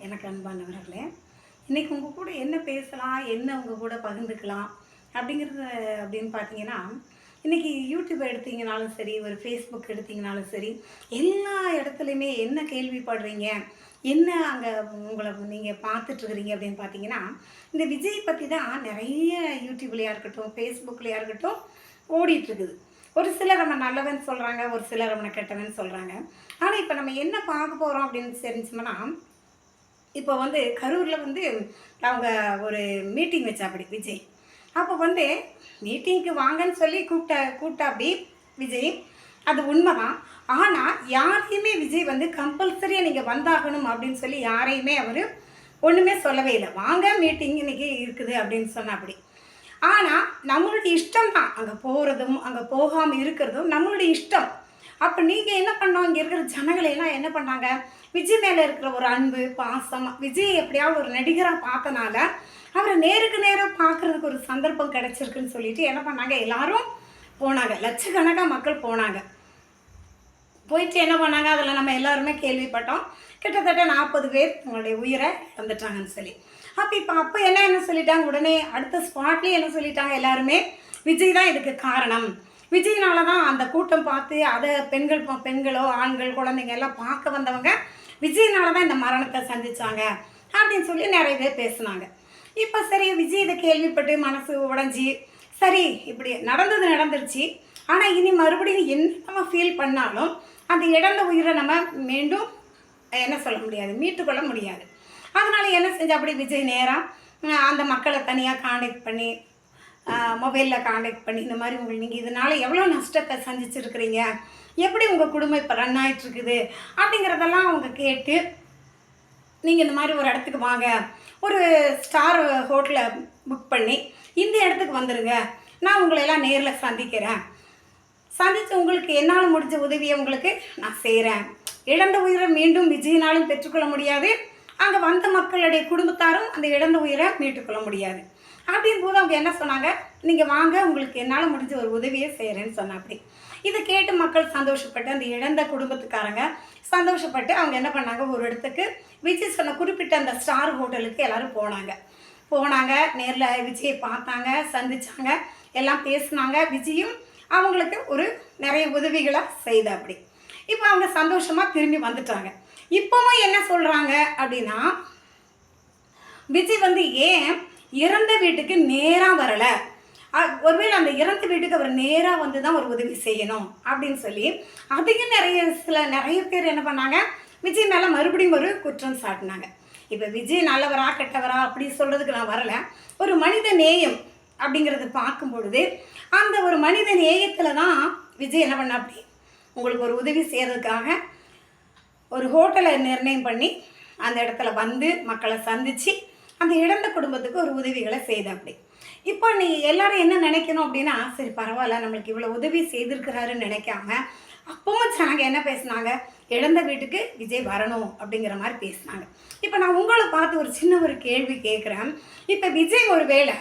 எனக்கு அன்பானவர்களே இன்றைக்கி உங்கள் கூட என்ன பேசலாம் என்ன உங்கள் கூட பகிர்ந்துக்கலாம் அப்படிங்கிறது அப்படின்னு பார்த்தீங்கன்னா இன்றைக்கி யூடியூப் எடுத்தீங்கனாலும் சரி ஒரு ஃபேஸ்புக் எடுத்தீங்கனாலும் சரி எல்லா இடத்துலையுமே என்ன கேள்விப்படுறீங்க என்ன அங்கே உங்களை நீங்கள் பார்த்துட்ருக்குறீங்க அப்படின்னு பார்த்தீங்கன்னா இந்த விஜய் பற்றி தான் நிறைய யூடியூப்லையாக இருக்கட்டும் ஃபேஸ்புக்லையாக இருக்கட்டும் ஓடிட்டுருக்குது. ஒரு சிலர் நம்ம நல்லவன் சொல்கிறாங்க ஒரு சிலர் நம்ம கெட்டவன் சொல்கிறாங்க ஆனால் இப்போ நம்ம என்ன பார்க்க போகிறோம் அப்படின்னு தெரிஞ்சோம்னா இப்போ வந்து கரூரில் வந்து அவங்க ஒரு மீட்டிங் வச்சாப்படி விஜய். அப்போ வந்து மீட்டிங்க்கு வாங்கன்னு சொல்லி கூப்பிட்ட கூப்பிட்டாப்படி விஜய். அது உண்மைதான். ஆனால் யாரையுமே விஜய் வந்து கம்பல்சரியாக நீங்கள் வந்தாகணும் அப்படின்னு சொல்லி யாரையுமே அவர் ஒன்றுமே சொல்லவே இல்லை. வாங்க மீட்டிங் இன்றைக்கி இருக்குது அப்படின்னு சொன்னாப்படி ஆனால் நம்மளுடைய இஷ்டம் தான் அங்கே போகிறதும் அங்கே போகாமல் இருக்கிறதும் நம்மளுடைய இஷ்டம். அப்போ நீங்கள் என்ன பண்ணோம்? இங்கே இருக்கிற ஜனங்களையெல்லாம் என்ன பண்ணாங்க? விஜய் மேலே இருக்கிற ஒரு அன்பு பாசம் விஜய் எப்படியாவது ஒரு நடிகராக பார்த்தனால அவரை நேருக்கு நேராக பார்க்குறதுக்கு ஒரு சந்தர்ப்பம் கிடச்சிருக்குன்னு சொல்லிட்டு என்ன பண்ணாங்க? எல்லாரும் போனாங்க. லட்சக்கணக்காக மக்கள் போனாங்க. போயிட்டு என்ன பண்ணாங்க? அதில் நம்ம எல்லாருமே கேள்விப்பட்டோம். கிட்டத்தட்ட நாற்பது பேர் உங்களுடைய உயிரை இழந்துட்டாங்கன்னு சொல்லி. அப்போ இப்போ அப்போ என்ன என்ன சொல்லிட்டாங்க? உடனே அடுத்த ஸ்பாட்லேயே என்ன சொல்லிட்டாங்க? எல்லாருமே விஜய் தான் இதுக்கு காரணம். விஜய்னால தான் அந்த கூட்டம் பார்த்து அதை பெண்கள் பெண்களோ ஆண்கள் குழந்தைங்க எல்லாம் பார்க்க வந்தவங்க விஜய்னால தான் இந்த மரணத்தை சந்தித்தாங்க அப்படின்னு சொல்லி நிறைய பேர் பேசுனாங்க. இப்போ சரி விஜய் இதை கேள்விப்பட்டு மனசு உடஞ்சி சரி இப்படி நடந்தது நடந்துருச்சு. ஆனால் இனி மறுபடியும் என்ன நம்ம ஃபீல் பண்ணாலும் அந்த இழந்த உயிரை நம்ம மீண்டும் என்ன சொல்ல முடியாது மீட்டுக்கொள்ள முடியாது. அதனால் என்ன செஞ்சால் அப்படி விஜய் நேராக அந்த மக்களை தனியாக காண்டாக்ட் பண்ணி மொபைலில் காண்டாக்ட் பண்ணி இந்த மாதிரி உங்களுக்கு நீங்கள் இதனால் எவ்வளோ நஷ்டத்தை சந்திச்சிருக்கிறீங்க? எப்படி உங்கள் குடும்பம் இப்போ ரன் ஆகிட்டுருக்குது அப்படிங்கிறதெல்லாம் அவங்க கேட்டு நீங்கள் இந்த மாதிரி ஒரு இடத்துக்கு வாங்க. ஒரு ஸ்டார் ஹோட்டலை புக் பண்ணி இந்த இடத்துக்கு வந்துடுங்க நான் உங்களை எல்லாம் நேரில் சந்திக்கிறேன். சந்தித்து உங்களுக்கு என்னால் முடிஞ்ச உதவியை உங்களுக்கு நான் செய்கிறேன் இழந்த உயிரை மீண்டும் விஜயினாலும் பெற்றுக்கொள்ள முடியாது. அங்கே வந்த மக்களுடைய குடும்பத்தாரும் அந்த இழந்த உயிரை மீட்டுக்கொள்ள முடியாது. அப்படின் போது அவங்க என்ன சொன்னாங்க? நீங்கள் வாங்க உங்களுக்கு என்னால் முடிஞ்ச ஒரு உதவியை செய்கிறேன்னு சொன்னாப்படி இதை கேட்டு மக்கள் சந்தோஷப்பட்டு அந்த இழந்த குடும்பத்துக்காரங்க சந்தோஷப்பட்டு அவங்க என்ன பண்ணாங்க? ஒரு இடத்துக்கு விஜய் சொன்ன குறிப்பிட்ட அந்த ஸ்டார் ஹோட்டலுக்கு எல்லாரும் போனாங்க. போனாங்க நேரில் விஜயை பார்த்தாங்க சந்திச்சாங்க எல்லாம் பேசினாங்க. விஜயும் அவங்களுக்கு ஒரு நிறைய உதவிகளை செய்த அப்படி. இப்போ அவங்க சந்தோஷமாக திரும்பி வந்துட்டாங்க. இப்போவும் என்ன சொல்கிறாங்க அப்படின்னா விஜய் வந்து ஏன் இறந்த வீட்டுக்கு நேராக வரலை. ஒருவேளை அந்த இறந்த வீட்டுக்கு அவர் நேராக வந்து தான் ஒரு உதவி செய்யணும் அப்படின்னு சொல்லி அதையும் நிறைய சில நிறைய பேர் என்ன பண்ணாங்க? விஜய் மேலே மறுபடியும் ஒரு குற்றம் சாட்டினாங்க. இப்போ விஜய் நல்லவரா கெட்டவரா அப்படி சொல்கிறதுக்கு நான் வரல. ஒரு மனித நேயம் அப்படிங்கிறது பார்க்கும் பொழுது அந்த ஒரு மனித நேயத்தில் தான் விஜய் என்ன பண்ண அப்படி உங்களுக்கு ஒரு உதவி செய்கிறதுக்காக ஒரு ஹோட்டலை நிர்ணயம் பண்ணி அந்த இடத்துல வந்து மக்களை சந்தித்து அந்த இழந்த குடும்பத்துக்கு ஒரு உதவிகளை செய்த அப்படி இப்போ நீ எல்லாரும் என்ன நினைக்கணும் அப்படின்னா சரி பரவாயில்ல நம்மளுக்கு இவ்வளோ உதவி செய்திருக்கிறாருன்னு நினைக்காம அப்பவும் நாங்கள் என்ன பேசுனாங்க? இழந்த வீட்டுக்கு விஜய் வரணும் அப்படிங்கிற மாதிரி பேசுனாங்க. இப்போ நான் உங்களை பார்த்து ஒரு சின்ன ஒரு கேள்வி கேட்குறேன். இப்போ விஜய் ஒரு வேளை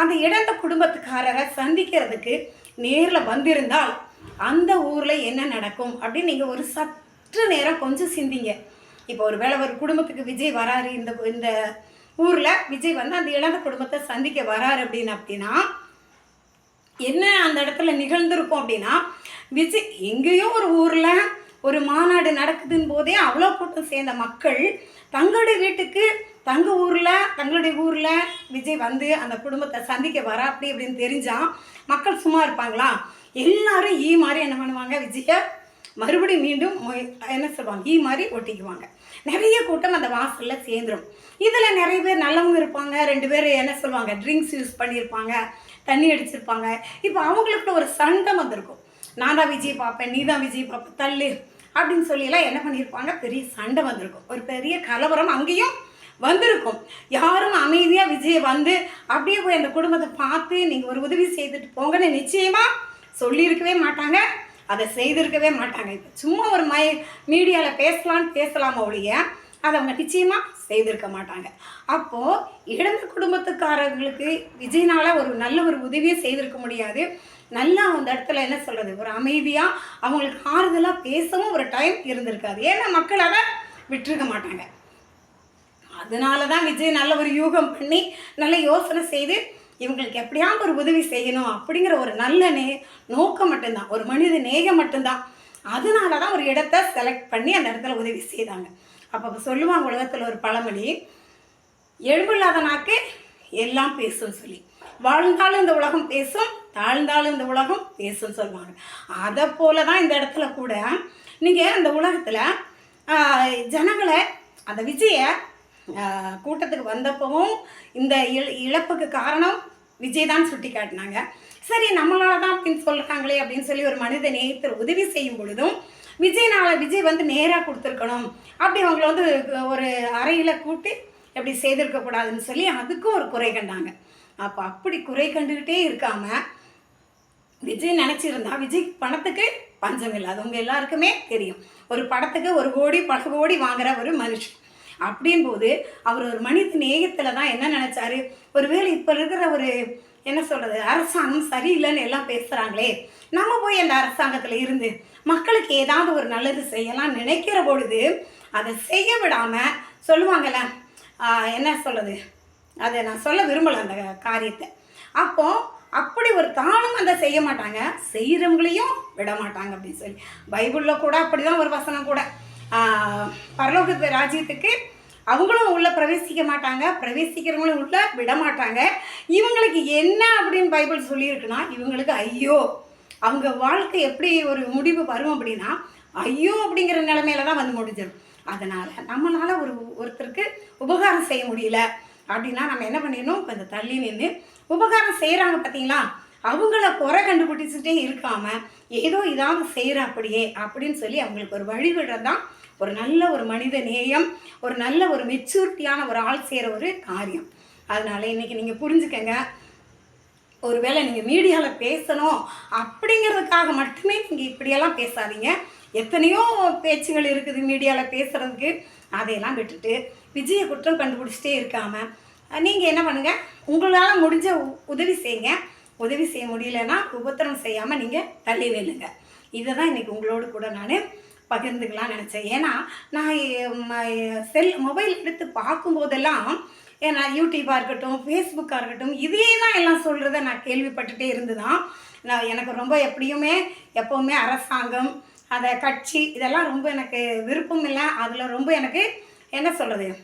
அந்த இழந்த குடும்பத்துக்காரரை சந்திக்கிறதுக்கு நேரில் வந்திருந்தால் அந்த ஊரில் என்ன நடக்கும் அப்படின்னு நீங்கள் ஒரு சற்று நேரம் கொஞ்சம் சிந்திங்க. இப்போ ஒரு வேளை ஒரு குடும்பத்துக்கு விஜய் வராரு இந்த இந்த ஊரில் விஜய் வந்து அந்த இழந்த குடும்பத்தை சந்திக்க வராரு அப்படின்னு அப்படின்னா என்ன அந்த இடத்துல நிகழ்ந்திருக்கும் அப்படின்னா விஜய் எங்கேயோ ஒரு ஊரில் ஒரு மாநாடு நடக்குதுன்னு போதே அவ்வளோ கூட்டம் சேர்ந்த மக்கள் தங்களுடைய வீட்டுக்கு தங்க ஊரில் தங்களுடைய ஊரில் விஜய் வந்து அந்த குடும்பத்தை சந்திக்க வரா அப்படி அப்படின்னு தெரிஞ்சால் மக்கள் சும்மா இருப்பாங்களா? எல்லாரும் ஈ மாதிரி என்ன பண்ணுவாங்க? விஜயை மறுபடியும் மீண்டும் என்ன சொல்லுவாங்க ஈ மாதிரி ஒட்டிக்குவாங்க. நிறைய கூட்டம் அந்த வாசலில் சேர்ந்துரும். இதில் நிறைய பேர் நல்லவங்க இருப்பாங்க ரெண்டு பேர் என்ன சொல்லுவாங்க ட்ரிங்க்ஸ் யூஸ் பண்ணியிருப்பாங்க தண்ணி அடிச்சிருப்பாங்க. இப்போ அவங்களுக்குள்ள ஒரு சண்டை வந்திருக்கும். நான் தான் விஜய் பார்ப்பேன் நீ தான் விஜய் பார்ப்பேன் தள்ளு அப்படின்னு சொல்லியெல்லாம் என்ன பண்ணியிருப்பாங்க பெரிய சண்டை வந்திருக்கும். ஒரு பெரிய கலவரம் அங்கேயும் வந்திருக்கும். யாரும் அமைதியாக விஜயை வந்து அப்படியே போய் அந்த குடும்பத்தை பார்த்து நீங்கள் ஒரு உதவி செய்துட்டு போங்கன்னு நிச்சயமாக சொல்லியிருக்கவே மாட்டாங்க. அதை செய்திருக்கவே மாட்டாங்க. இப்போ சும்மா ஒரு மை மீடியாவில் பேசலான்னு பேசலாமா ஒழிய அதை அவங்க நிச்சயமாக செய்திருக்க மாட்டாங்க. அப்போது இழந்த குடும்பத்துக்காரர்களுக்கு விஜய்னால் ஒரு நல்ல ஒரு உதவியை செய்திருக்க முடியாது. நல்லா அந்த இடத்துல என்ன சொல்கிறது ஒரு அமைதியாக அவங்களுக்கு ஆறுதலாக பேசவும் ஒரு டைம் இருந்திருக்காது. ஏன்னா மக்கள் அதை விட்டுருக்க மாட்டாங்க. அதனால தான் விஜய் நல்ல ஒரு யூகம் பண்ணி நல்ல யோசனை செய்து இவங்களுக்கு எப்படியாவது ஒரு உதவி செய்யணும் அப்படிங்கிற ஒரு நல்ல நே நோக்கம் மட்டும்தான். ஒரு மனித நேயம் மட்டும்தான். அதனால தான் ஒரு இடத்த செலக்ட் பண்ணி அந்த இடத்துல உதவி செய்தாங்க. அப்போ சொல்லுவாங்க உலகத்தில் ஒரு பழமொழி எழும்பில்லாத நாக்கு எல்லாம் பேசும் சொல்லி. வாழ்ந்தாலும் இந்த உலகம் பேசும் தாழ்ந்தாலும் இந்த உலகம் பேசும் சொல்லுவாங்க. அதை போல தான் இந்த இடத்துல கூட நீங்கள் இந்த உலகத்தில் ஜனங்களை அந்த விஜயை கூட்டத்துக்கு வந்தப்பவும் இந்த இழ் இழப்புக்கு காரணம் விஜய் தான் சுட்டி காட்டினாங்க. சரி நம்மளால தான் அப்படின்னு சொல்கிறாங்களே அப்படின்னு சொல்லி ஒரு மனித நேயத்தில் உதவி செய்யும் பொழுதும் விஜய்னால விஜய் வந்து நேராக கொடுத்துருக்கணும். அப்படி அவங்கள வந்து ஒரு அறையில் கூட்டி எப்படி செய்திருக்கக்கூடாதுன்னு சொல்லி அதுக்கும் ஒரு குறை கண்டாங்க. அப்போ அப்படி குறை கண்டுக்கிட்டே இருக்காம விஜய் நினச்சிருந்தா விஜய் பணத்துக்கு பஞ்சம் இல்லை. அது உங்கள் எல்லாருக்குமே தெரியும். ஒரு படத்துக்கு ஒரு கோடி பல கோடி வாங்குற ஒரு மனுஷன். அப்படின் போது அவர் ஒரு மனித நேயத்தில் தான் என்ன நினச்சாரு? ஒருவேளை இப்போ இருக்கிற ஒரு என்ன சொல்கிறது அரசாங்கம் சரியில்லைன்னு எல்லாம் பேசுகிறாங்களே நம்ம போய் அந்த அரசாங்கத்தில் இருந்து மக்களுக்கு ஏதாவது ஒரு நல்லது செய்யலாம் நினைக்கிற பொழுது அதை செய்ய விடாமல் சொல்லுவாங்கள்ல என்ன சொல்கிறது அதை நான் சொல்ல விரும்பலை அந்த காரியத்தை. அப்போ அப்படி ஒரு தானும் அதை செய்ய மாட்டாங்க செய்கிறவங்களையும் விட மாட்டாங்க அப்படின்னு சொல்லி. பைபிளில் கூட அப்படிதான் ஒரு வசனம் கூட. பரலோகத்து ராஜ்யத்துக்கு அவங்களும் உள்ளே பிரவேசிக்க மாட்டாங்க. பிரவேசிக்கிறவங்களும் உள்ள விட மாட்டாங்க இவங்களுக்கு என்ன அப்படின்னு பைபிள் சொல்லியிருக்குன்னா இவங்களுக்கு ஐயோ அவங்க வாழ்க்கை எப்படி ஒரு முடிவு வரும் அப்படின்னா ஐயோ அப்படிங்கிற நிலமையில தான் வந்து முடிஞ்சிடும். அதனால் நம்மளால் ஒரு ஒருத்தருக்கு உபகாரம் செய்ய முடியல அப்படின்னா நம்ம என்ன பண்ணிடணும்? கொஞ்சம் தள்ளி நின்று உபகாரம் செய்கிறாங்க பார்த்தீங்களா அவங்கள குறை கண்டுபிடிச்சிட்டே இருக்காமல் ஏதோ இதாவது செய்கிற அப்படியே அப்படின்னு சொல்லி அவங்களுக்கு ஒரு வழிவிடுறது தான் ஒரு நல்ல ஒரு மனித நேயம் ஒரு நல்ல ஒரு மெச்சூரிட்டியான ஒரு ஆள் செய்கிற ஒரு காரியம். அதனால இன்றைக்கி நீங்கள் புரிஞ்சுக்கங்க. ஒருவேளை நீங்கள் மீடியாவில் பேசணும் அப்படிங்கிறதுக்காக மட்டுமே நீங்கள் இப்படியெல்லாம் பேசாதீங்க. எத்தனையோ பேச்சுகள் இருக்குது மீடியாவில் பேசுகிறதுக்கு அதையெல்லாம் விட்டுட்டு விஜயை குற்றம் கண்டுபிடிச்சிட்டே இருக்காமல் நீங்கள் என்ன பண்ணுங்கள் உங்களால் முடிஞ்ச உ- உதவி செய்யுங்க. உதவி செய்ய முடியலன்னா உபத்திரம் செய்யாமல் நீங்கள் தள்ளி நில்லுங்க. இதை தான் இன்றைக்கி உங்களோடு கூட நான் பகிர்ந்துக்கலாம்னு நினச்சேன். ஏன்னா நான் ம- செல் மொபைல் எடுத்து பார்க்கும்போதெல்லாம் ஏன்னா யூடியூப்பாக இருக்கட்டும் ஃபேஸ்புக்காக இருக்கட்டும் இதையே தான் எல்லாம் சொல்கிறத நான் கேள்விப்பட்டுட்டே இருந்துதான். நான் எனக்கு ரொம்ப எப்படியுமே எப்போவுமே அரசாங்கம் அந்த கட்சி இதெல்லாம் ரொம்ப எனக்கு விருப்பம் இல்லை. அதில் ரொம்ப எனக்கு என்ன சொல்கிறது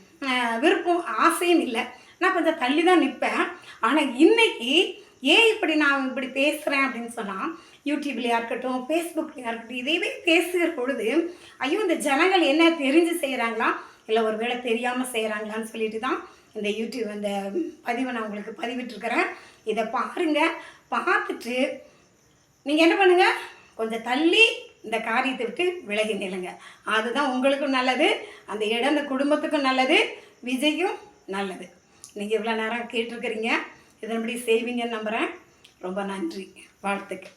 விருப்பம் ஆசையும் இல்லை. நான் கொஞ்சம் தள்ளி தான் நிற்பேன். ஆனால் இன்றைக்கி ஏன் இப்படி நான் இப்படி பேசுகிறேன் அப்படின்னு சொன்னால் யூடியூப்லையாக இருக்கட்டும் ஃபேஸ்புக்லையா இருக்கட்டும் இதையவே பேசுகிற பொழுது ஐயோ இந்த ஜனங்கள் என்ன தெரிஞ்சு செய்கிறாங்களா இல்லை ஒரு வேளை தெரியாமல் செய்கிறாங்களான்னு சொல்லிட்டு தான் இந்த யூடியூப் இந்த பதிவை நான் உங்களுக்கு பதிவிட்டுருக்கிறேன். இதை பாருங்கள் பார்த்துட்டு நீங்கள் என்ன பண்ணுங்கள் கொஞ்சம் தள்ளி இந்த காரியத்தை விட்டு விலகி நில்லுங்க. அதுதான் உங்களுக்கும் நல்லது. அந்த இடம் அந்த குடும்பத்துக்கும் நல்லது. விஜய்க்கும் நல்லது. நீங்கள் இவ்வளோ நேரம் கேட்டிருக்கிறீங்க. இதன்படி செய்வீங்கன்னு நம்புகிறேன் ரொம்ப நன்றி. வாழ்த்துக்கள்.